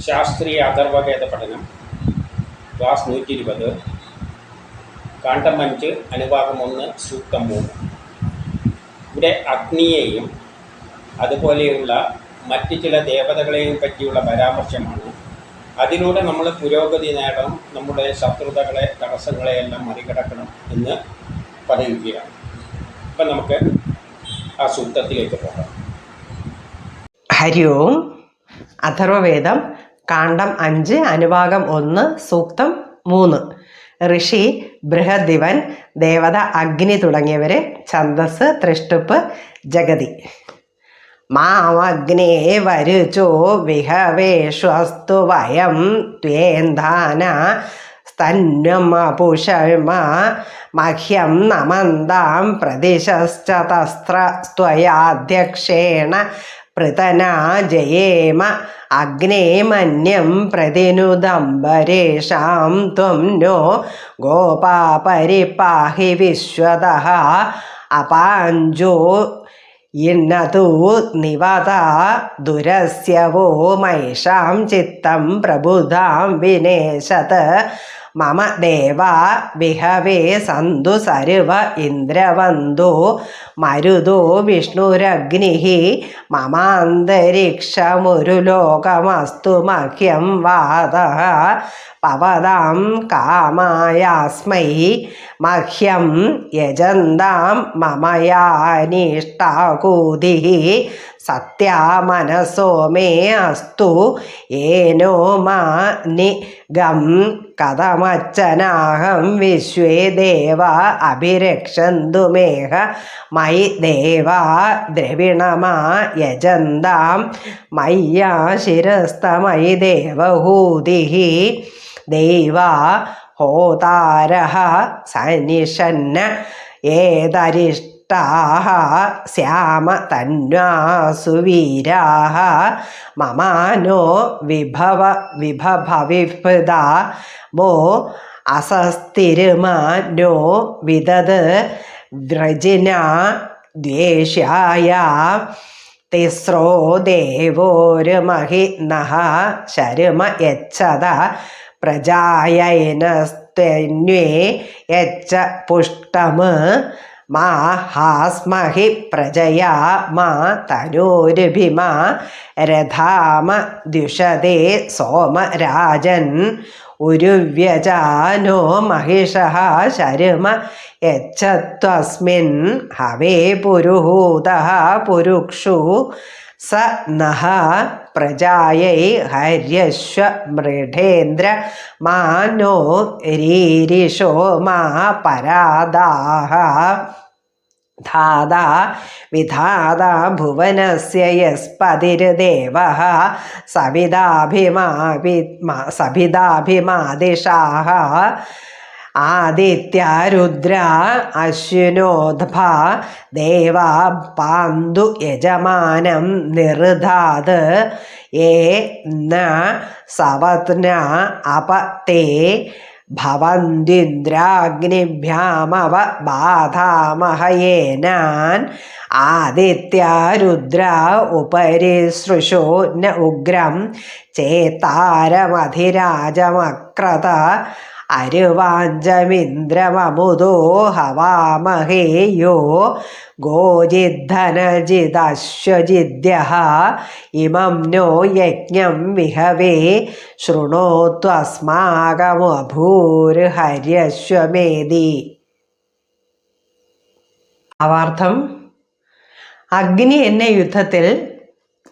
ശാസ്ത്രീയ അഥർവവേദ പഠനം ക്ലാസ് നൂറ്റി ഇരുപത് കാണ്ഡം അഞ്ച് അനുഭാഗം ഒന്ന് സൂക്തം മൂന്ന്. ഇവിടെ അഗ്നിയെയും അതുപോലെയുള്ള മറ്റ് ചില ദേവതകളെയും പറ്റിയുള്ള പരാമർശമാണ്. അതിലൂടെ നമ്മൾ പുരോഗതി നേടണം നമ്മുടെ ശത്രുതകളെ തടസ്സങ്ങളെയെല്ലാം മറികടക്കണം എന്ന് പറയുകയാണ്. അപ്പം നമുക്ക് ആ സൂക്തത്തിലേക്ക് പോകാം. ഹരി ഓം. അഥർവവേദം കാണ്ഡം അഞ്ച് അനുഭാഗം ഒന്ന് സൂക്തം മൂന്ന്. ഋഷി ബൃഹദിവൻ ദേവത അഗ്നി തുടങ്ങിയവർ ഛന്ദസ് തൃഷ്ടുപ്പ് ജഗതി. മാമഗ്നേ വരുചോ വിഹവേഷ്വസ്തു വയം ത്വേന്ധാന സ്തന്വമപുഷമ മഹ്യം നമന്താം പ്രതിശശ്ച തസ്ത്ര സ്ത്വയാധ്യക്ഷേണ പൃതനാ ജയേമ അഗ്നേ മന്യം പ്രതിനുദംബരേഷാം ത്വം നോ ഗോപാപരിപാഹി വിശ്വത അപാഞ്ചോ ഇന്നതു നിവത ദുരസ്യവോ മൈഷാം ചിത്തം പ്രബുധാം വിനേശത് മമ ദേവ വിഹവേ സന്തു സർവ ഇന്ദ്രവന്തു മരുതോ വിഷ്ണുരഗ്നി മമാന്തരിക്ഷമൊരു ലോകമസ്തു മഹ്യം വാദ പവതാം കാമായാസ്മൈ മഹ്യം യജന്താം മമയാനിഷ്ടാകൂതി സത്യാമനസോ മേ അസ്തു. ഏനോ മാ നിഗം കഥമച്ചനാഹം വിശ്വേ ദേവ അഭിരക്ഷന്തു മേഹ മയി ദേവ ദ്രവിണമാ യജന്താം. മയ്യാ ശിരസ്തമയി ദേവഹൂതി ദൈവ ഹോതാരः സനിഷന്ന ഏതരിഷ്ടാः തന്വാസു വീരാः മമാനോ വിഭവ വിഭഭവിപൃതാ മോ അസസ്തിരുമാനോ വിദത് വ്രജിന ദ്വേഷ്യായ തിസ്രോ ദേവോരുമഹി നഹ ശരുമ യച്ഛത പ്രജായനസ്തന്വേ യച്ച പുഷ്ടം മാ ഹാസ്മഹി പ്രജയാ മാ തനൂരുഭിമ രഥാമ ദ്യുഷതേ സോമരാജൻ ഉരുവ്യജാനോ മഹിഷ ശരുമ യച്ഛത്വസ്മിൻ ഹവേ പുരുഹൂത പുരുക്ഷു സ നഹ പ്രജായൈ ഹര്യശ്വ മൃഢേന്ദ്ര മാനോ രീരിഷോ മാ പരാദാഹ ധാതാ വിധാതാ ഭുവനസ്യ യസ്പതിർദേവः സവിതാഭിമാവി സഭിതാഭിമാദിഷാः ആദിത്യരുദ്ര അശ്വിനോദ്ഭ ദേവാ പാന്തു യജമാനം നിർധാത് ഏ ന സവത്ന അപത്തേ ഭവന്തിന്ദ്രാഗ്നിഭ്യാമവ ബാധാമഹയേനാൻ ആദിത്യരുദ്ര ഉപരി സൃശോ ന ഉഗ്രം ചേത്താരമധിരാജമക്രത അരുവാഞ്ചമിന്ദ്രമമുദോ ഹവാമഹേയോ ഗോജിദ്ധനജിദശ്വജിദ്യ ഇമം നോ യജ്ഞം വിഹവേ ശൃണോത്വസ്മാകമഭൂർഹര്യശ്വമേതി അവാർത്ഥം അഗ്നി എന്നെ യുദ്ധത്തിൽ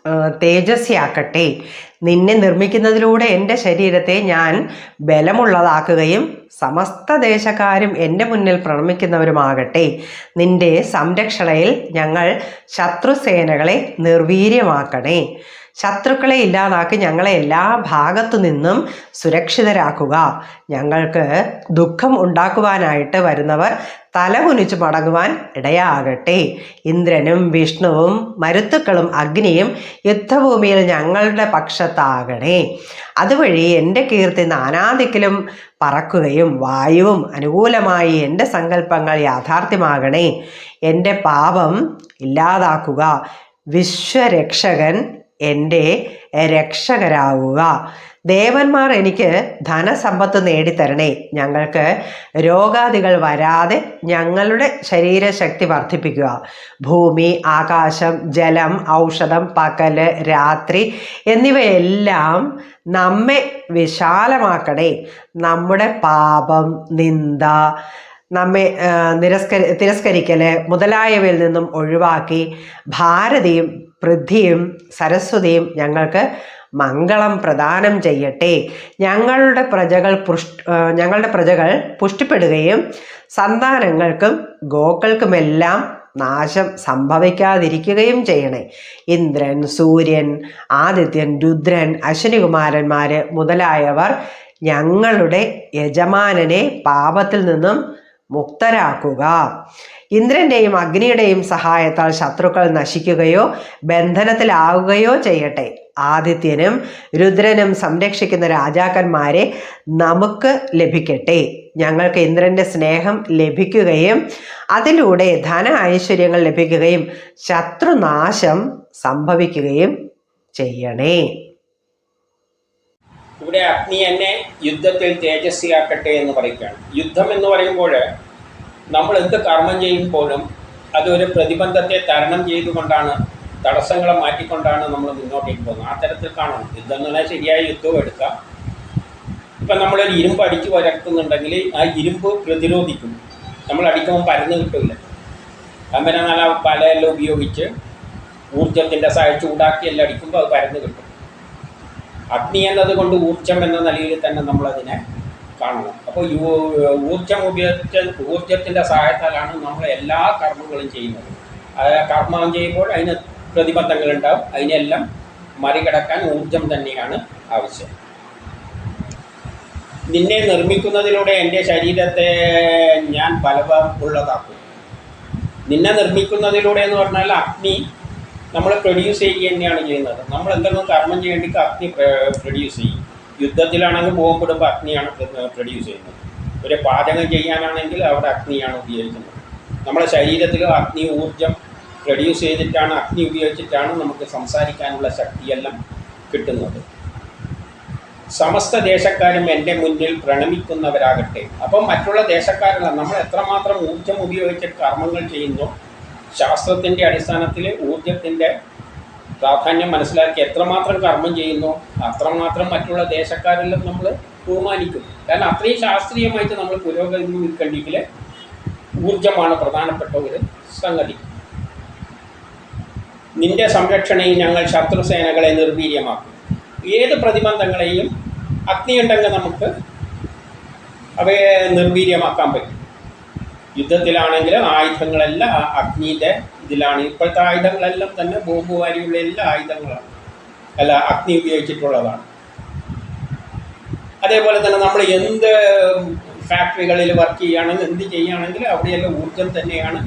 ആ, തേജസ്യാക്കട്ടെ. നിന്നെ നിർമ്മിക്കുന്നതിലൂടെ എന്റെ ശരീരത്തെ ഞാൻ ബലമുള്ളതാക്കുകയും സമസ്ത ദേശക്കാരും എന്റെ മുന്നിൽ പ്രണമിക്കുന്നവരുമാകട്ടെ. നിന്റെ സംരക്ഷണയിൽ ഞങ്ങൾ ശത്രുസേനകളെ നിർവീര്യമാക്കണേ. ശത്രുക്കളെ ഇല്ലാതാക്കി ഞങ്ങളെ എല്ലാ ഭാഗത്തു നിന്നും സുരക്ഷിതരാക്കുക. ഞങ്ങൾക്ക് ദുഃഖം ഉണ്ടാക്കുവാനായിട്ട് വരുന്നവർ തലകുനിച്ചു മടങ്ങുവാൻ ഇടയാകട്ടെ. ഇന്ദ്രനും വിഷ്ണുവും മരുത്തുക്കളും അഗ്നിയും യുദ്ധഭൂമിയിൽ ഞങ്ങളുടെ പക്ഷത്താകണേ. അതുവഴി എന്റെ കീർത്തി നാനാദിക്കിലും പറക്കുകയും വായുവും അനുകൂലമായി എന്റെ സങ്കല്പങ്ങൾ യാഥാർത്ഥ്യമാകണേ. എന്റെ പാപം ഇല്ലാതാക്കുക. വിശ്വരക്ഷകൻ എന്റെ രക്ഷകരാവുക. ദേവന്മാർ എനിക്ക് ധനസമ്പത്ത് നേടിത്തരണേ. ഞങ്ങൾക്ക് രോഗാദികൾ വരാതെ ഞങ്ങളുടെ ശരീരശക്തി വർദ്ധിപ്പിക്കുക. ഭൂമി ആകാശം ജലം ഔഷധം പകൽ രാത്രി എന്നിവയെല്ലാം നമ്മെ വിശാലമാക്കണേ. നമ്മുടെ പാപം നിന്ദ നമ്മെ നിരസ്കരി തിരസ്കരിക്കൽ മുതലായവയിൽ നിന്നും ഒഴിവാക്കി ഭാരതിയും പൃഥ്വിയും സരസ്വതിയും ഞങ്ങൾക്ക് മംഗളം പ്രദാനം ചെയ്യട്ടെ. ഞങ്ങളുടെ പ്രജകൾ ഞങ്ങളുടെ പ്രജകൾ പുഷ്ടിപ്പെടുകയും സന്താനങ്ങൾക്കും ഗോക്കൾക്കുമെല്ലാം നാശം സംഭവിക്കാതിരിക്കുകയും ചെയ്യണേ. ഇന്ദ്രൻ സൂര്യൻ ആദിത്യൻ രുദ്രൻ അശ്വനികുമാരന്മാർ മുതലായവർ ഞങ്ങളുടെ യജമാനനെ പാപത്തിൽ നിന്നും മുക്തരാക്കുക. ഇന്ദ്രന്റെയും അഗ്നിയുടെയും സഹായത്താൽ ശത്രുക്കൾ നശിക്കുകയോ ബന്ധനത്തിലാവുകയോ ചെയ്യട്ടെ. ആദിത്യനും രുദ്രനും സംരക്ഷിക്കുന്ന രാജാക്കന്മാരെ നമുക്ക് ലഭിക്കട്ടെ. ഞങ്ങൾക്ക് ഇന്ദ്രന്റെ സ്നേഹം ലഭിക്കുകയും അതിലൂടെ ധന ഐശ്വര്യങ്ങൾ ലഭിക്കുകയും ശത്രുനാശം സംഭവിക്കുകയും ചെയ്യണേ. ഇവിടെ അഗ്നി എന്നെ യുദ്ധത്തിൽ തേജസ്വിയാക്കട്ടെ എന്ന് പറയുകയാണ്. യുദ്ധം എന്ന് പറയുമ്പോൾ നമ്മൾ എന്ത് കർമ്മം ചെയ്യുമ്പോഴും അതൊരു പ്രതിബന്ധത്തെ തരണം ചെയ്തുകൊണ്ടാണ് തടസ്സങ്ങളെ മാറ്റിക്കൊണ്ടാണ് നമ്മൾ മുന്നോട്ടേക്ക് പോകുന്നത്. ആ തരത്തിൽ കാണണം. യുദ്ധം എന്ന് പറഞ്ഞാൽ ശരിയായ യുദ്ധവും എടുക്കാം. ഇപ്പം നമ്മളൊരു ഇരുമ്പ് അടിച്ച് വരക്കുന്നുണ്ടെങ്കിൽ ആ ഇരുമ്പ് പ്രതിരോധിക്കും. നമ്മൾ അടിക്കുമ്പോൾ പരന്ന് കിട്ടില്ല നല്ല പലയെല്ലാം ഉപയോഗിച്ച് ഊർജത്തിന്റെ സഹായ ചൂടാക്കി എല്ലാം അടിക്കുമ്പോൾ അത് പരന്ന് കിട്ടും. അഗ്നി എന്നതുകൊണ്ട് ഊർജം എന്ന നിലയിൽ തന്നെ നമ്മളതിനെ കാണണം. അപ്പോൾ ഊർജം ഉപയോഗിച്ച ഊർജത്തിന്റെ സഹായത്താലാണ് നമ്മൾ എല്ലാ കർമ്മങ്ങളും ചെയ്യുന്നത്. കർമ്മം ചെയ്യുമ്പോൾ അതിന് പ്രതിബന്ധങ്ങളുണ്ടാവും അതിനെല്ലാം മറികടക്കാൻ ഊർജം തന്നെയാണ് ആവശ്യം. നിന്നെ നിർമ്മിക്കുന്നതിലൂടെ എന്റെ ശരീരത്തെ ഞാൻ ബലവം ഉള്ളതാക്കും. നിന്നെ നിർമ്മിക്കുന്നതിലൂടെ എന്ന് പറഞ്ഞാൽ അഗ്നി നമ്മൾ പ്രൊഡ്യൂസ് ചെയ്യുക തന്നെയാണ് ചെയ്യുന്നത്. നമ്മൾ എന്തെങ്കിലും കർമ്മം ചെയ്യേണ്ടിക്ക് അഗ്നി പ്രൊഡ്യൂസ് ചെയ്യും. യുദ്ധത്തിലാണെങ്കിൽ പോകുമ്പോടുമ്പോൾ അഗ്നിയാണ് പ്രൊഡ്യൂസ് ചെയ്യുന്നത്. ഒരു പാചകം ചെയ്യാനാണെങ്കിൽ അവിടെ അഗ്നിയാണ് ഉപയോഗിക്കുന്നത്. നമ്മുടെ ശരീരത്തിൽ അഗ്നി ഊർജം പ്രൊഡ്യൂസ് ചെയ്തിട്ടാണ് അഗ്നി ഉപയോഗിച്ചിട്ടാണ് നമുക്ക് സംസാരിക്കാനുള്ള ശക്തിയെല്ലാം കിട്ടുന്നത്. സമസ്ത ദേശക്കാരും എന്റെ മുന്നിൽ പ്രണമിക്കുന്നവരാകട്ടെ. അപ്പം മറ്റുള്ള ദേശക്കാരല്ല നമ്മൾ എത്രമാത്രം ഊർജം ഉപയോഗിച്ച് കർമ്മങ്ങൾ ചെയ്യുന്നു ശാസ്ത്രത്തിന്റെ അടിസ്ഥാനത്തിൽ ഊർജത്തിന്റെ പ്രാധാന്യം മനസ്സിലാക്കി എത്രമാത്രം കർമ്മം ചെയ്യുന്നു അത്രമാത്രം മറ്റുള്ള ദേശക്കാരെല്ലാം നമ്മൾ ബഹുമാനിക്കും. കാരണം അത്രയും ശാസ്ത്രീയമായിട്ട് നമ്മൾ പുരോഗതി നിൽക്കണമെങ്കിൽ ഊർജമാണ് പ്രധാനപ്പെട്ട ഒരു സംഗതി. നിന്റെ സംരക്ഷണയിൽ ഞങ്ങൾ ശത്രുസേനകളെ നിർവീര്യമാക്കും. ഏത് പ്രതിബന്ധങ്ങളെയും അഗ്നിയുണ്ടെങ്കിൽ നമുക്ക് അവയെ നിർവീര്യമാക്കാൻ പറ്റും. യുദ്ധത്തിലാണെങ്കിൽ ആയുധങ്ങളെല്ലാം അഗ്നിയുടെ ഇതിലാണ്. ഇപ്പോഴത്തെ ആയുധങ്ങളെല്ലാം തന്നെ ബോംബ് വാരിയുള്ള എല്ലാ ആയുധങ്ങളാണ്. അല്ല അഗ്നി ഉപയോഗിച്ചിട്ടുള്ളതാണ്. അതേപോലെ തന്നെ നമ്മൾ എന്ത് ഫാക്ടറികളിൽ വർക്ക് ചെയ്യുകയാണെങ്കിൽ എന്ത് ചെയ്യുകയാണെങ്കിൽ അവിടെയെല്ലാം ഊർജം തന്നെയാണ്.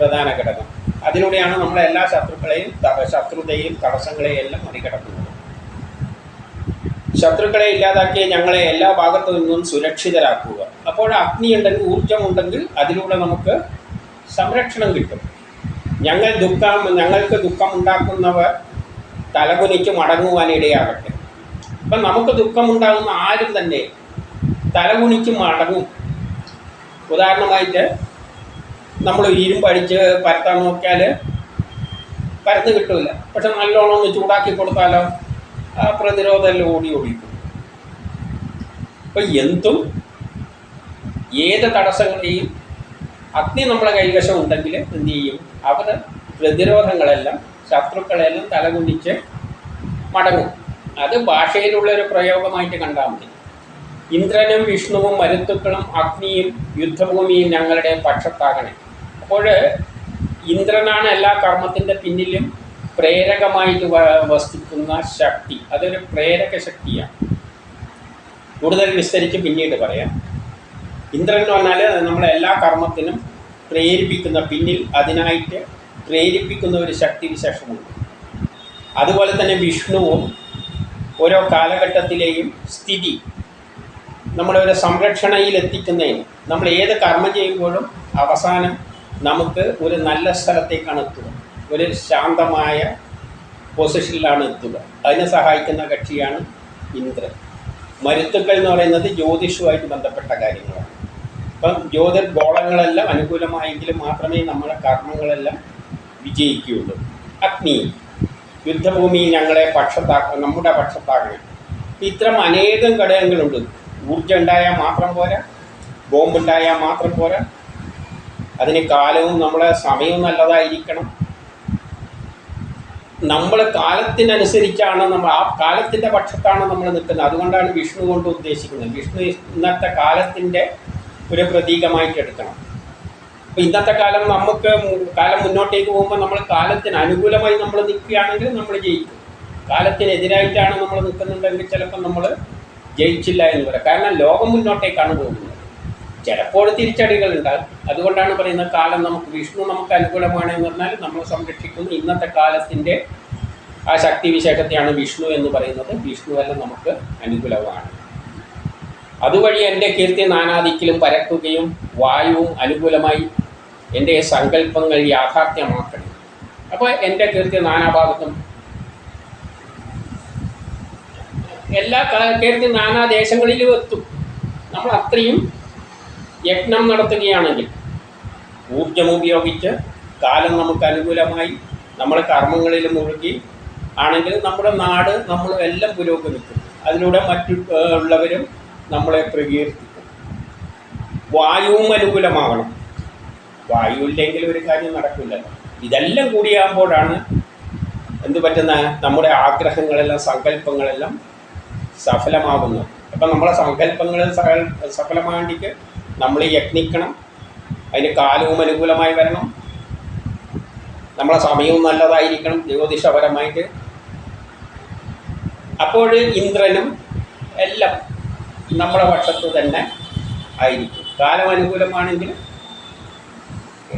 പ്രധാന ഘടകം. അതിലൂടെയാണ് നമ്മളെ എല്ലാ ശത്രുക്കളെയും ശത്രുതയും തടസ്സങ്ങളെയും എല്ലാം മറികടക്കുന്നത്. ശത്രുക്കളെ ഇല്ലാതാക്കിയ ഞങ്ങളെ എല്ലാ ഭാഗത്തു നിന്നും സുരക്ഷിതരാക്കുക. അപ്പോൾ അഗ്നി ഉണ്ടെങ്കിൽ ഊർജം ഉണ്ടെങ്കിൽ അതിലൂടെ നമുക്ക് സംരക്ഷണം കിട്ടും. ഞങ്ങൾ ദുഃഖം ഞങ്ങൾക്ക് ദുഃഖം ഉണ്ടാക്കുന്നവർ തലകുനിച്ച് മടങ്ങുവാനിടയാകട്ടെ. അപ്പം നമുക്ക് ദുഃഖമുണ്ടാകുന്ന ആരും തന്നെ തലകുനിച്ച് മടങ്ങും. ഉദാഹരണമായിട്ട് നമ്മൾ ഇരുമ്പടിച്ച് പരത്താൻ നോക്കിയാൽ പരന്ന് കിട്ടില്ല പക്ഷെ നല്ലോണം ഒന്ന് ചൂടാക്കി കൊടുത്താലോ ആ പ്രതിരോധമെല്ലാം ഓടി ഓടിക്കും. അപ്പം എന്തും ഏത് തടസ്സങ്ങളെയും അഗ്നി നമ്മളെ കൈവശം ഉണ്ടെങ്കിൽ എന്ത് ചെയ്യും? അവർ പ്രതിരോധങ്ങളെല്ലാം ശത്രുക്കളെല്ലാം തലകുനിച്ച് മടങ്ങും. അത് ഭാഷയിലുള്ള ഒരു പ്രയോഗമായിട്ട് കണ്ടാൽ മതി. ഇന്ദ്രനും വിഷ്ണുവും മരുത്തുക്കളും അഗ്നിയും യുദ്ധഭൂമിയും ഞങ്ങളുടെ പക്ഷത്താകണേ. അപ്പോൾ ഇന്ദ്രനാണ് എല്ലാ കർമ്മത്തിന്റെ പിന്നിലും പ്രേരകമായിട്ട് വ- വസിക്കുന്ന ശക്തി. അതൊരു പ്രേരക ശക്തിയാണ്. കൂടുതൽ വിസ്തരിച്ച് പിന്നീട് പറയാം. ഇന്ദ്രൻ എന്ന് പറഞ്ഞാൽ നമ്മളെ എല്ലാ കർമ്മത്തിനും പ്രേരിപ്പിക്കുന്ന പിന്നിൽ അതിനായിട്ട് പ്രേരിപ്പിക്കുന്ന ഒരു ശക്തി വിശേഷമുണ്ട്. അതുപോലെ തന്നെ വിഷ്ണുവും ഓരോ കാലഘട്ടത്തിലെയും സ്ഥിതി. നമ്മളെ ഒരു സംരക്ഷണയിൽ എത്തിക്കുന്നതിന് നമ്മൾ ഏത് കർമ്മം ചെയ്യുമ്പോഴും അവസാനം നമുക്ക് ഒരു നല്ല സ്ഥലത്തേക്കാണ് എത്തുക. ഒരു ശാന്തമായ പൊസിഷനിലാണ് എത്തുക. അതിനെ സഹായിക്കുന്ന കക്ഷിയാണ് ഇന്ദ്രൻ. മരുത്തുക്കൾ എന്ന് പറയുന്നത് ജ്യോതിഷുമായിട്ട് ബന്ധപ്പെട്ട കാര്യങ്ങളാണ്. അപ്പം ജ്യോതിർ ഗോളങ്ങളെല്ലാം അനുകൂലമായെങ്കിൽ മാത്രമേ നമ്മുടെ കർമ്മങ്ങളെല്ലാം വിജയിക്കുകയുള്ളൂ. അഗ്നി യുദ്ധഭൂമി ഞങ്ങളെ പക്ഷത്താക്ക നമ്മുടെ പക്ഷത്താക്കണം ഇത്തരം അനേകം ഘടകങ്ങളുണ്ട്. ഊർജം ഉണ്ടായാൽ മാത്രം പോരാ ബോംബുണ്ടായാൽ മാത്രം പോരാ അതിന് കാലവും നമ്മളെ സമയവും നല്ലതായിരിക്കണം. നമ്മൾ കാലത്തിനനുസരിച്ചാണ് നമ്മൾ ആ കാലത്തിന്റെ പക്ഷത്താണ് നമ്മൾ നിൽക്കുന്നത്. അതുകൊണ്ടാണ് വിഷ്ണു കൊണ്ട് ഉദ്ദേശിക്കുന്നത്. വിഷ്ണു ഇന്നത്തെ കാലത്തിന്റെ ഒരു പ്രതീകമായിട്ട് എടുക്കണം. അപ്പോൾ ഇന്നത്തെ കാലം നമുക്ക് കാലം മുന്നോട്ടേക്ക് പോകുമ്പോൾ നമ്മൾ കാലത്തിന് അനുകൂലമായി നമ്മൾ നിൽക്കുകയാണെങ്കിൽ നമ്മൾ ജയിക്കും. കാലത്തിനെതിരായിട്ടാണ് നമ്മൾ നിൽക്കുന്നുണ്ടെങ്കിൽ ചിലപ്പോൾ നമ്മൾ ജയിച്ചില്ല എന്ന് പറയാം. കാരണം ലോകം മുന്നോട്ടേക്കാണ് പോകുന്നത്. ചിലപ്പോൾ തിരിച്ചടികൾ ഉണ്ടാകും അതുകൊണ്ടാണ് പറയുന്നത് കാലം നമുക്ക് വിഷ്ണു നമുക്ക് അനുകൂലമാണ് എന്ന് പറഞ്ഞാൽ നമ്മൾ സംരക്ഷിക്കുന്ന. ഇന്നത്തെ കാലത്തിന്റെ ആ ശക്തി വിശേഷത്തെയാണ് വിഷ്ണു എന്ന് പറയുന്നത്. വിഷ്ണു എല്ലാം നമുക്ക് അനുകൂലമാണ്. അതുവഴി എന്റെ കീർത്തി നാനാദിക്കിലും പരക്കുകയും വായുവും അനുകൂലമായി എന്റെ സങ്കല്പങ്ങൾ യാഥാർത്ഥ്യമാക്കണം. അപ്പോൾ എന്റെ കീർത്തി നാനാഭാഗത്തും എല്ലാ കീർത്തി നാനാ ദേശങ്ങളിലും എത്തും. നമ്മൾ അത്രയും യജ്ഞം നടത്തുകയാണെങ്കിൽ ഊർജം ഉപയോഗിച്ച് കാലം നമുക്ക് അനുകൂലമായി നമ്മുടെ കർമ്മങ്ങളിൽ മുഴുകി ആണെങ്കിൽ നമ്മുടെ നാട് നമ്മൾ എല്ലാം പുരോഗമിക്കും. അതിലൂടെ മറ്റു ഉള്ളവരും നമ്മളെ പ്രകീർത്തിക്കും. വായുവും അനുകൂലമാവണം. വായു ഇല്ലെങ്കിൽ ഒരു കാര്യം നടക്കില്ല. ഇതെല്ലാം കൂടിയാകുമ്പോഴാണ് എന്ത് പറ്റുന്ന നമ്മുടെ ആഗ്രഹങ്ങളെല്ലാം സങ്കല്പങ്ങളെല്ലാം സഫലമാകുന്നത്. അപ്പം നമ്മളെ സങ്കല്പങ്ങൾ സഫല- സഫലമാകേണ്ടിക്ക് നമ്മൾ യത്നിക്കണം. അതിന് കാലവും അനുകൂലമായി വരണം. നമ്മളെ സമയവും നല്ലതായിരിക്കണം ജ്യോതിഷപരമായിട്ട്. അപ്പോൾ ഇന്ദ്രനും എല്ലാം നമ്മുടെ പക്ഷത്ത് തന്നെ ആയിരിക്കും. കാലം അനുകൂലമാണെങ്കിൽ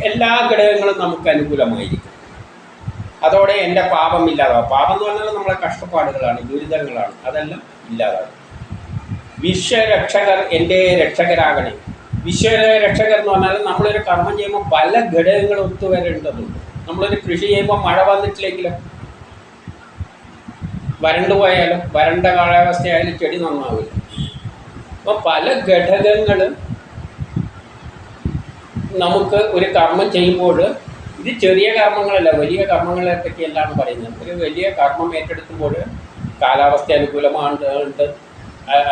എല്ലാ ഘടകങ്ങളും നമുക്ക് അനുകൂലമായിരിക്കും. അതോടെ എന്റെ പാപം ഇല്ലാതാവും. പാപം എന്ന് പറഞ്ഞാൽ നമ്മളെ കഷ്ടപ്പാടുകളാണ് ദുരിതങ്ങളാണ്. അതെല്ലാം ഇല്ലാതാവും. വിശ്വരക്ഷകർ എന്റെ രക്ഷകരാകണേ. വിശ്വരക്ഷകർ എന്ന് പറഞ്ഞാൽ നമ്മളൊരു കർമ്മം ചെയ്യുമ്പോൾ പല ഘടകങ്ങൾ ഒത്തുവരേണ്ടതുണ്ട്. നമ്മളൊരു കൃഷി ചെയ്യുമ്പോൾ മഴ വന്നിട്ടില്ലെങ്കിലോ? വരണ്ടു പോയാലും? വരണ്ട കാലാവസ്ഥയായാലും ചെടി നന്നാവില്ല. അപ്പോൾ പല ഘടകങ്ങൾ നമുക്ക് ഒരു കർമ്മം ചെയ്യുമ്പോൾ ഇത് ചെറിയ കർമ്മങ്ങളല്ല വലിയ കർമ്മങ്ങളെ പറ്റിയെല്ലാം പറയുന്നത്. ഒരു വലിയ കർമ്മം ഏറ്റെടുക്കുമ്പോൾ കാലാവസ്ഥ അനുകൂലമാണ്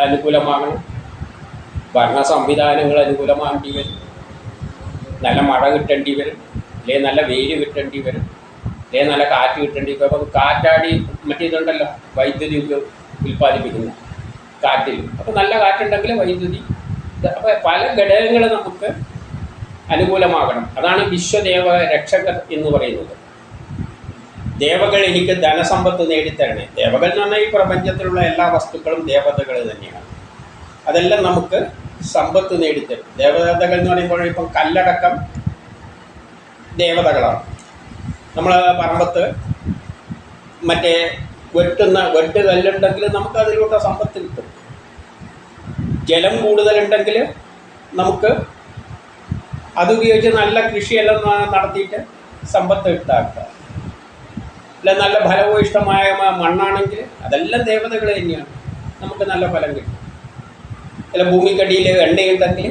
അനുകൂലമാകണം. ഭരണ സംവിധാനങ്ങൾ അനുകൂലമാകേണ്ടി വരും. നല്ല മഴ കിട്ടേണ്ടി വരും. അല്ലെങ്കിൽ നല്ല വെയിൽ കിട്ടേണ്ടി വരും. അല്ലെങ്കിൽ നല്ല കാറ്റ് കിട്ടേണ്ടി വരും. അപ്പം കാറ്റാടി മറ്റേതുണ്ടല്ലോ വൈദ്യുതി ഉൽപ്പാദിപ്പിക്കുന്നു കാറ്റിൽ. അപ്പോൾ നല്ല കാറ്റുണ്ടെങ്കിൽ വൈദ്യുതി. അപ്പോൾ പല ഘടകങ്ങൾ നമുക്ക് അനുകൂലമാകണം. അതാണ് വിശ്വദേവ രക്ഷകർ എന്ന് പറയുന്നത്. ദേവകൾ എനിക്ക് ധനസമ്പത്ത് നേടിത്തരണേ. ദേവകൾ എന്ന് പറഞ്ഞാൽ ഈ പ്രപഞ്ചത്തിലുള്ള എല്ലാ വസ്തുക്കളും ദേവതകൾ തന്നെയാണ്. അതെല്ലാം നമുക്ക് സമ്പത്ത് നേടിത്തരും. ദേവതകൾ എന്ന് പറയുമ്പോൾ ഇപ്പം കല്ലടക്കം ദേവതകളാണ്. നമ്മൾ പറമ്പത്ത് മറ്റേ വെട്ടുന്ന വെട്ട് കല്ലുണ്ടെങ്കിൽ നമുക്ക് അതിലൂടെ സമ്പത്ത് കിട്ടും. ജലം കൂടുതലുണ്ടെങ്കിൽ നമുക്ക് അതുപയോഗിച്ച് നല്ല കൃഷിയെല്ലാം നടത്തിയിട്ട് സമ്പത്ത് കിട്ടാക്കുക അല്ല നല്ല ഫലഭൂയിഷ്ടമായ മണ്ണാണെങ്കിൽ അതെല്ലാം ദേവതകൾ തന്നെയാണ്. നമുക്ക് നല്ല ഫലം കിട്ടും. അല്ല ഭൂമിക്കടിയിൽ എണ്ണയുണ്ടെങ്കിൽ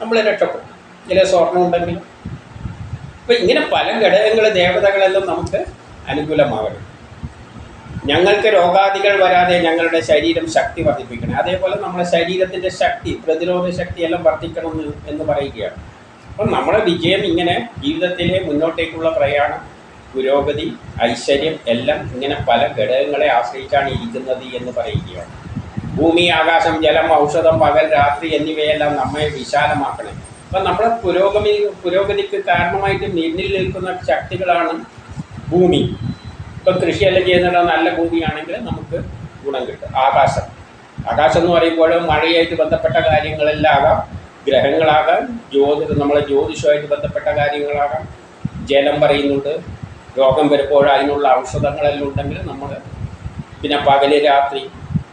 നമ്മൾ രക്ഷപ്പെടും ചില സ്വർണം ഉണ്ടെങ്കിൽ. അപ്പം ഇങ്ങനെ പല ഘടകങ്ങൾ ദേവതകളെല്ലാം നമുക്ക് അനുകൂലമാകണം ഞങ്ങൾക്ക് രോഗാദികൾ വരാതെ ഞങ്ങളുടെ ശരീരം ശക്തി വർദ്ധിപ്പിക്കണം. അതേപോലെ നമ്മുടെ ശരീരത്തിന്റെ ശക്തി പ്രതിരോധ ശക്തി എല്ലാം വർദ്ധിക്കണം എന്ന് പറയുകയാണ്. അപ്പം നമ്മുടെ വിജയം ഇങ്ങനെ ജീവിതത്തിലെ മുന്നോട്ടേക്കുള്ള പ്രയാണം പുരോഗതി ഐശ്വര്യം എല്ലാം ഇങ്ങനെ പല ഘടകങ്ങളെ ആശ്രയിച്ചാണ് ഇരിക്കുന്നത് എന്ന് പറയുകയാണ്. ഭൂമി ആകാശം ജലം ഔഷധം പകൽ രാത്രി എന്നിവയെല്ലാം നമ്മെ വിശാലമാക്കണം. അപ്പം നമ്മുടെ പുരോഗമി പുരോഗതിക്ക് കാരണമായിട്ട് നിന്നിൽ നിൽക്കുന്ന ശക്തികളാണ് ഭൂമി. ഇപ്പം കൃഷിയെല്ലാം ചെയ്യുന്ന നല്ല ഭൂമിയാണെങ്കിൽ നമുക്ക് ഗുണം കിട്ടും. ആകാശം. ആകാശം എന്ന് പറയുമ്പോൾ മഴയായിട്ട് ബന്ധപ്പെട്ട കാര്യങ്ങളെല്ലാം ഗ്രഹങ്ങളാകാം ജ്യോതി നമ്മളെ ജ്യോതിഷമായിട്ട് ബന്ധപ്പെട്ട കാര്യങ്ങളാകാം. ജലം പറയുന്നുണ്ട്. രോഗം വരുമ്പോൾ അതിനുള്ള ഔഷധങ്ങളെല്ലാം ഉണ്ടെങ്കിൽ നമ്മൾ പിന്നെ പകൽ രാത്രി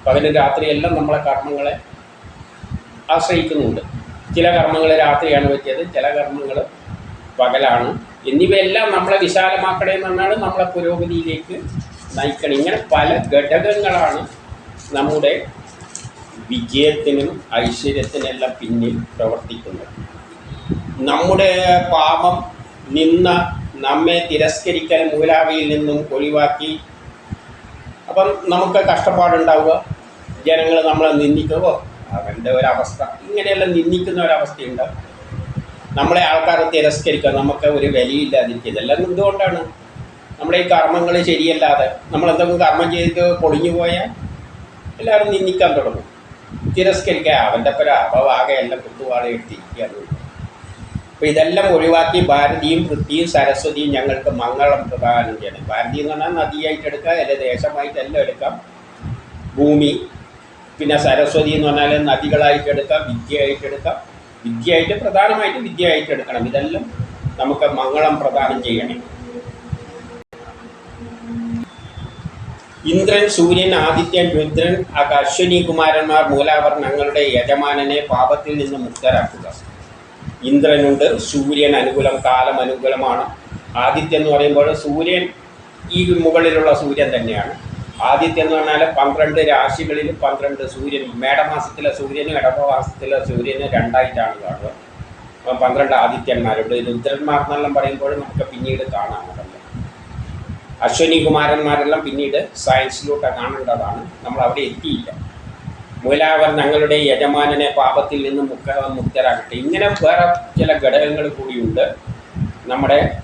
പകൽ രാത്രിയെല്ലാം നമ്മളെ കർമ്മങ്ങളെ ആശ്രയിക്കുന്നുണ്ട്. ചില കർമ്മങ്ങൾ രാത്രിയാണ് പറ്റിയത് ചില കർമ്മങ്ങൾ പകലാണ്. എന്നിവയെല്ലാം നമ്മളെ വിശാലമാക്കണേ എന്നാണ് നമ്മളെ പുരോഗതിയിലേക്ക് നയിക്കണം. ഇങ്ങനെ പല ഘടകങ്ങളാണ് നമ്മുടെ വിജയത്തിനും ഐശ്വര്യത്തിനെല്ലാം പിന്നിൽ പ്രവർത്തിക്കുന്നത്. നമ്മുടെ പാപം നിന്ന നമ്മെ തിരസ്കരിക്കൽ മൂലാവിയിൽ നിന്നും ഒഴിവാക്കി അപ്പം നമുക്ക് കഷ്ടപ്പാടുണ്ടാവുക. ജനങ്ങൾ നമ്മളെ നിന്ദിക്കുമോ അവന്റെ ഒരവസ്ഥ. ഇങ്ങനെയെല്ലാം നിന്ദിക്കുന്ന ഒരവസ്ഥയുണ്ടാവും നമ്മളെ ആൾക്കാർ തിരസ്കരിക്കുക. നമുക്ക് ഒരു വിലയില്ലാതിരിക്കുക ഇതെല്ലാം എന്തുകൊണ്ടാണ്? നമ്മുടെ ഈ കർമ്മങ്ങൾ ശരിയല്ലാതെ നമ്മൾ എന്തെങ്കിലും കർമ്മം ചെയ്ത് പൊളിഞ്ഞു പോയാൽ എല്ലാവരും നിന്ദിക്കാൻ തുടങ്ങും. തിരസ്കരിക്കുക. അവന്റെ പരാ അഭവാകെ എല്ലാം കുത്തുവാളെ എടുത്തിരിക്കുകയാണ് അപ്പോൾ ഇതെല്ലാം ഒഴിവാക്കി ഭാരതിയും പൃഥ്വിയും സരസ്വതിയും ഞങ്ങൾക്ക് മംഗളം പ്രദാനം ചെയ്യണം. ഭാരതി എന്ന് പറഞ്ഞാൽ നദിയായിട്ട് എടുക്കാം അല്ലെങ്കിൽ ദേശമായിട്ട് എല്ലാം എടുക്കാം. ഭൂമി പിന്നെ സരസ്വതി എന്ന് പറഞ്ഞാൽ നദികളായിട്ട് എടുക്കാം വിദ്യയായിട്ട് എടുക്കാം. വിദ്യയായിട്ട് പ്രധാനമായിട്ട് വിദ്യയായിട്ട് എടുക്കണം. ഇതെല്ലാം നമുക്ക് മംഗളം പ്രദാനം ചെയ്യണം. ഇന്ദ്രൻ സൂര്യൻ ആദിത്യൻ രുദ്രൻ അശ്വിനി കുമാരന്മാർ മൂലാവർണങ്ങളുടെ യജമാനനെ പാപത്തിൽ നിന്ന് മുക്തരാക്കുക. ഇന്ദ്രനുണ്ട്. സൂര്യൻ അനുകൂലം കാലം അനുകൂലമാണ്. ആദിത്യം എന്ന് പറയുമ്പോൾ സൂര്യൻ ഈ മുകളിലുള്ള സൂര്യൻ തന്നെയാണ്. ആദിത്യം എന്ന് പറഞ്ഞാൽ പന്ത്രണ്ട് രാശികളിൽ പന്ത്രണ്ട് സൂര്യൻ മേടമാസത്തിലെ സൂര്യനും ഇടവമാസത്തിലെ സൂര്യനും രണ്ടായിട്ടാണ് കാണുക. അപ്പം പന്ത്രണ്ട് ആദിത്യന്മാരുണ്ട്. രുദ്രന്മാർ എന്നെല്ലാം പറയുമ്പോൾ നമുക്ക് പിന്നീട് കാണാം അശ്വനി കുമാരന്മാരെല്ലാം പിന്നീട് സയൻസിലോട്ട് കാണേണ്ടതാണ്. നമ്മൾ അവിടെ എത്തിയില്ല. മൂലാവർ ഞങ്ങളുടെ യജമാനനെ പാപത്തിൽ നിന്ന് മുക്ക മുക്തരാകട്ടെ ഇങ്ങനെ വേറെ ചില ഘടകങ്ങൾ കൂടിയുണ്ട് നമ്മുടെ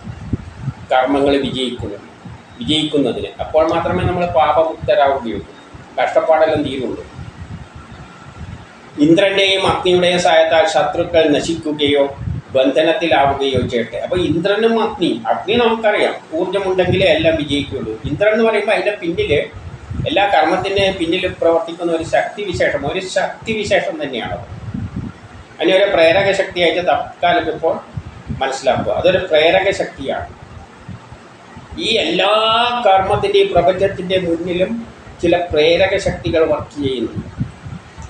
കർമ്മങ്ങൾ വിജയിക്കുന്നത് വിജയിക്കുന്നതിന്. അപ്പോൾ മാത്രമേ നമ്മൾ പാപമുക്തരാവുകയുള്ളൂ. കഷ്ടപ്പാടെല്ലാം തീരുള്ളൂ. ഇന്ദ്രന്റെയും അഗ്നിയുടെയും സഹായത്താൽ ശത്രുക്കൾ നശിക്കുകയോ ബന്ധനത്തിലാവുകയോ ചെയ്യട്ടെ. അപ്പോൾ ഇന്ദ്രനും അഗ്നി അഗ്നി നമുക്കറിയാം. ഊർജമുണ്ടെങ്കിലേ എല്ലാം വിജയിക്കുകയുള്ളൂ. ഇന്ദ്രൻ എന്ന് പറയുമ്പോൾ അതിന്റെ പിന്നിൽ എല്ലാ കർമ്മത്തിന് പിന്നിൽ പ്രവർത്തിക്കുന്ന ഒരു ശക്തി വിശേഷം ഒരു ശക്തി വിശേഷം തന്നെയാണത്. അതിനൊരു പ്രേരക ശക്തിയായിട്ട് തൽക്കാലം ഇപ്പോൾ മനസ്സിലാക്കുക. അതൊരു പ്രേരക ശക്തിയാണ്. ഈ എല്ലാ കർമ്മത്തിന്റെയും പ്രപഞ്ചത്തിന്റെ മുന്നിലും ചില പ്രേരക ശക്തികൾ വർക്ക് ചെയ്യുന്നുണ്ട്.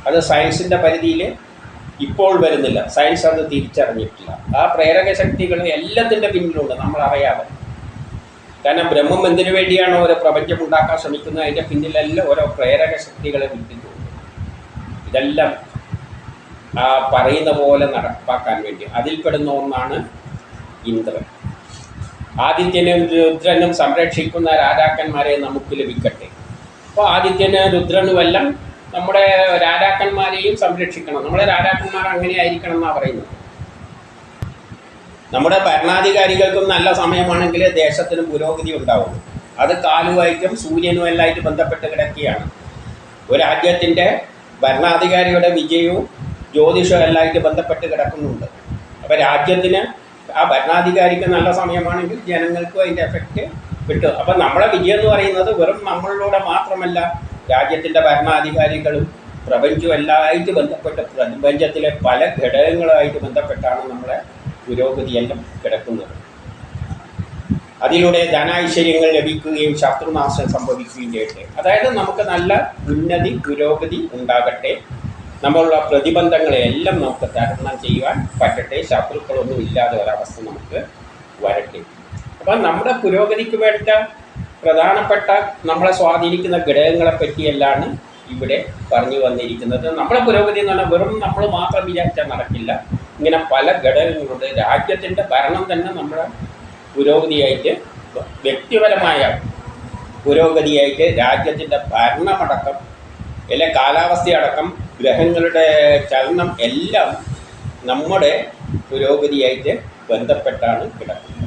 അത് സയൻസിന്റെ പരിധിയിൽ ഇപ്പോൾ വരുന്നില്ല. സയൻസ് അത് തിരിച്ചറിഞ്ഞിട്ടില്ല. ആ പ്രേരക ശക്തികൾ എല്ലാത്തിന്റെ പിന്നിലുണ്ട്. നമ്മൾ അറിയാതെ കാരണം ബ്രഹ്മം എന്തിനു വേണ്ടിയാണോ ഓരോ പ്രപഞ്ചം ഉണ്ടാക്കാൻ ശ്രമിക്കുന്നത്? അതിന്റെ പിന്നിലെല്ലാം ഓരോ പ്രേരക ശക്തികളെ വിട്ടിട്ടുണ്ട് ഇതെല്ലാം ആ പറയുന്ന പോലെ നടപ്പാക്കാൻ വേണ്ടി. അതിൽപ്പെടുന്ന ഒന്നാണ് ഇന്ദ്രൻ. ആദിത്യനും രുദ്രനും സംരക്ഷിക്കുന്ന രാജാക്കന്മാരെ നമുക്ക് ലഭിക്കട്ടെ. അപ്പോൾ ആദിത്യനും രുദ്രനുമെല്ലാം നമ്മുടെ രാജാക്കന്മാരെയും സംരക്ഷിക്കണം. നമ്മുടെ രാജാക്കന്മാർ അങ്ങനെ ആയിരിക്കണം എന്നാണ് പറയുന്നത്. നമ്മുടെ ഭരണാധികാരികൾക്കും നല്ല സമയമാണെങ്കിൽ ദേശത്തിന് പുരോഗതി ഉണ്ടാവും അത് കാലുമായിട്ടും സൂര്യനും എല്ലായിട്ട് ബന്ധപ്പെട്ട് കിടക്കുകയാണ്. ഒരു രാജ്യത്തിന്റെ ഭരണാധികാരിയുടെ വിജയവും ജ്യോതിഷവും എല്ലായിട്ട് ബന്ധപ്പെട്ട് കിടക്കുന്നുണ്ട്. അപ്പോൾ രാജ്യത്തിന് ആ ഭരണാധികാരിക്ക് നല്ല സമയമാണെങ്കിൽ ജനങ്ങൾക്കും അതിന്റെ എഫക്റ്റ് കിട്ടും. അപ്പം നമ്മളെ വിജയം എന്ന് പറയുന്നത് വെറും നമ്മളിലൂടെ മാത്രമല്ല രാജ്യത്തിന്റെ ഭരണാധികാരികളും പ്രപഞ്ചവും എല്ലായിട്ട് ബന്ധപ്പെട്ട് പ്രപഞ്ചത്തിലെ പല ഘടകങ്ങളുമായിട്ട് ബന്ധപ്പെട്ടാണ് നമ്മളെ പുരോഗതിയെല്ലാം കിടക്കുന്നത്. അതിലൂടെ ധനാഐശ്വര്യങ്ങൾ ലഭിക്കുകയും ശത്രുനാശം സംഭവിക്കുകയും ചെയ്യട്ടെ. അതായത് നമുക്ക് നല്ല ഉന്നതി പുരോഗതി ഉണ്ടാകട്ടെ. നമ്മളുള്ള പ്രതിബന്ധങ്ങളെ എല്ലാം നമുക്ക് തരണം ചെയ്യുവാൻ പറ്റട്ടെ. ശത്രുക്കളൊന്നും ഇല്ലാതെ ഒരവസ്ഥ നമുക്ക് വരട്ടെ. അപ്പം നമ്മുടെ പുരോഗതിക്ക് വേണ്ട പ്രധാനപ്പെട്ട നമ്മളെ സ്വാധീനിക്കുന്ന ഘടകങ്ങളെ പറ്റിയെല്ലാണ് ഇവിടെ പറഞ്ഞു വന്നിരിക്കുന്നത്. നമ്മുടെ പുരോഗതി എന്ന് പറഞ്ഞാൽ വെറും നമ്മൾ മാത്രം വിചാരിച്ചാൽ നടക്കില്ല. ഇങ്ങനെ പല ഘടകങ്ങളുണ്ട്. രാജ്യത്തിന്റെ ഭരണം തന്നെ നമ്മുടെ പുരോഗതിയായിട്ട് വ്യക്തിപരമായ പുരോഗതിയായിട്ട് രാജ്യത്തിന്റെ ഭരണമടക്കം അല്ലെ കാലാവസ്ഥയടക്കം ഗ്രഹങ്ങളുടെ ചലനം എല്ലാം നമ്മുടെ പുരോഗതിയായിട്ട് ബന്ധപ്പെട്ടാണ് കിടക്കുന്നത്.